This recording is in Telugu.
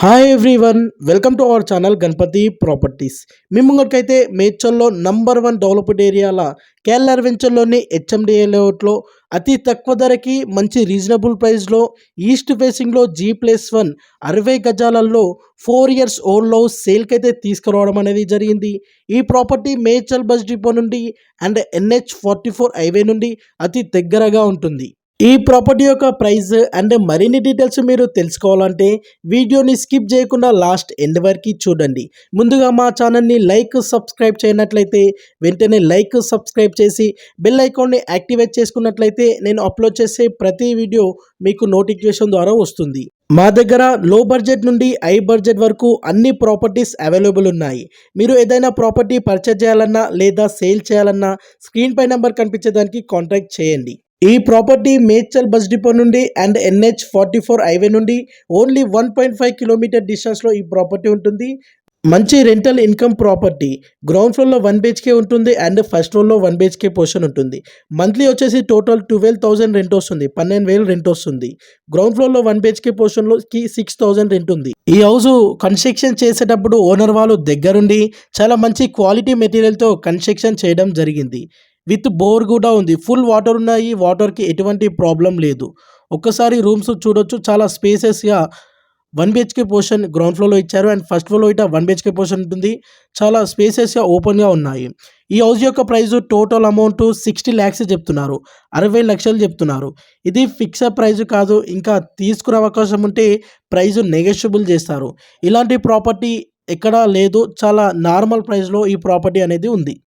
Hi everyone welcome to our channel Ganapathi properties మీ ముంగటికైతే మేడ్చల్లో నంబర్ వన్ డెవలప్డ్ ఏరియాల కేఎల్ఆర్ వెంచర్లోని హెచ్ఎండిఏ లేఅవుట్లో అతి తక్కువ ధరకి మంచి రీజనబుల్ ప్రైస్లో ఈస్ట్ ఫేసింగ్లో జీ ప్లస్ వన్ అరవై గజాలలో ఫోర్ ఇయర్స్ ఓల్డ్లో సేల్కి అయితే తీసుకురావడం అనేది జరిగింది. ఈ ప్రాపర్టీ మేడ్చల్ బస్ డిపో నుండి and NH forty four highway నుండి అతి దగ్గరగా ఉంటుంది. ఈ ప్రాపర్టీ యొక్క ప్రైస్ అండ్ మరిన్ని డీటెయిల్స్ మీరు తెలుసుకోవాలంటే వీడియోని స్కిప్ చేయకుండా లాస్ట్ ఎండ్ వరకు చూడండి. ముందుగా మా ఛానల్ని లైక్ సబ్స్క్రైబ్ చేయనట్లయితే వెంటనే లైక్ సబ్స్క్రైబ్ చేసి బెల్ ఐకాన్ని యాక్టివేట్ చేసుకున్నట్లయితే నేను అప్లోడ్ చేసే ప్రతి వీడియో మీకు నోటిఫికేషన్ ద్వారా వస్తుంది. మా దగ్గర లో బడ్జెట్ నుండి హై బడ్జెట్ వరకు అన్ని ప్రాపర్టీస్ అవైలబుల్ ఉన్నాయి. మీరు ఏదైనా ప్రాపర్టీ పర్చేజ్ చేయాలన్నా లేదా సేల్ చేయాలన్నా స్క్రీన్ పై నెంబర్ కనిపించేదానికి కాంటాక్ట్ చేయండి. ఈ ప్రాపర్టీ మేడ్చల్ బస్ డిపో నుండి and NH forty four highway నుండి only one point five kilometre డిస్టెన్స్లో ఈ ప్రాపర్టీ ఉంటుంది. మంచి రెంటల్ ఇన్కమ్ ప్రాపర్టీ. గ్రౌండ్ ఫ్లోర్లో వన్ బిహెచ్కే ఉంటుంది అండ్ ఫస్ట్ ఫ్లోర్లో వన్ బిహెచ్కే పోర్షన్ ఉంటుంది. మంత్లీ వచ్చేసి టోటల్ ట్వెల్వ్ థౌసండ్ రెంట్ వస్తుంది. పన్నెండు వేలు రెంట్ వస్తుంది. గ్రౌండ్ ఫ్లోర్లో వన్ బిహెచ్కే పోర్షన్లోకి సిక్స్ థౌసండ్ రెంట్ ఉంది. ఈ హౌస్ కన్స్ట్రక్షన్ చేసేటప్పుడు ఓనర్ వాళ్ళు దగ్గరుండి చాలా మంచి క్వాలిటీ మెటీరియల్తో కన్స్ట్రక్షన్ చేయడం జరిగింది. విత్ బోర్ కూడా ఉంది. ఫుల్ వాటర్ ఉన్నాయి వాటర్కి ఎటువంటి ప్రాబ్లం లేదు. ఒక్కసారి రూమ్స్ చూడొచ్చు. చాలా స్పేసెస్గా వన్ బిహెచ్కే పోర్షన్ గ్రౌండ్ ఫ్లోర్లో ఇచ్చారు. అండ్ ఫస్ట్ ఫ్లోర్లో ఇట వన్ బిహెచ్కే పోర్షన్ ఉంటుంది. చాలా స్పేసెస్గా ఓపెన్గా ఉన్నాయి. ఈ హౌస్ యొక్క price total amount sixty lakhs చెప్తున్నారు. అరవై లక్షలు చెప్తున్నారు. ఇది ఫిక్స్డ్ ప్రైస్ కాదు. ఇంకా తీసుకునే అవకాశం ఉంటే ప్రైస్ నెగోషియబుల్ చేస్తారు. ఇలాంటి ప్రాపర్టీ ఎక్కడా లేదు. చాలా నార్మల్ ప్రైస్లో ఈ ప్రాపర్టీ అనేది ఉంది.